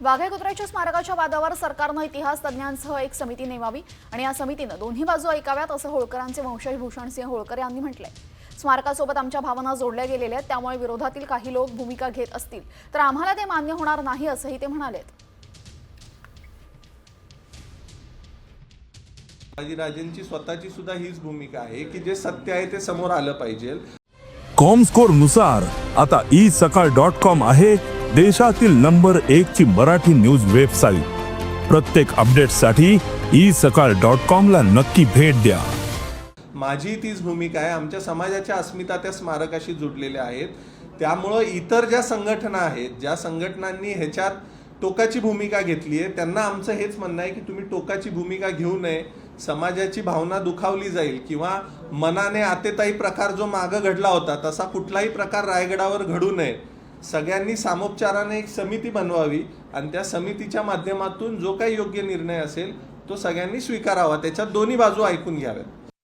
वाघे कुत्र्याच्या स्मारकाच्या वादावर सरकारनं इतिहास तज्ज्ञांसह एक समिती नेमावी आणि या समितीनं दोन्ही बाजू ऐकाव्यात असं होळकरांचे वंशज भूषणसिंह होळकर यांनी म्हटलंय. स्मारकासोबत आमच्या भावना जोडल्या गेलेल्या आहेत त्यामुळे विरोधातील काही लोक भूमिका घेत असतील. तर आम्हाला ते मान्य होणार नाही असंही ते म्हणालेत. राजेंची स्वतःची सुद्धा हीच भूमिका आहे की जे सत्य आहे ते समोर आलं पाहिजे. कॉम स्कोरनुसार आता ई सकाळ डॉट कॉम आहे देशातील नंबर एक ची मराठी न्यूज वेबसाईट प्रत्येक अपडेटसाठी ई सकाळ डॉट कॉम ला नक्की भेट द्या. माझी तीच भूमिका आहे. आमच्या समाजाच्या अस्मिता त्या स्मारकाशी जुडलेल्या आहेत. त्यामुळं इतर ज्या संघटना आहेत ज्या संघटनांनी ह्याच्यात टोकाची भूमिका घेतली आहे त्यांना आमचं हेच म्हणणं आहे की तुम्ही टोकाची भूमिका घेऊ नये. समाजाची भावना दुखावली जाईल किंवा मनाने आतेताई प्रकार जो मागं घडला होता तसा कुठलाही प्रकार रायगडावर घडू नये. सगळ्यांनी सामोपचाराने एक समिती बनवावी आणि त्या समितीच्या माध्यमातून जो काही योग्य निर्णय असेल तो सगळ्यांनी स्वीकारावा. त्याच्यात दोन्ही बाजू ऐकून घ्याव्यात.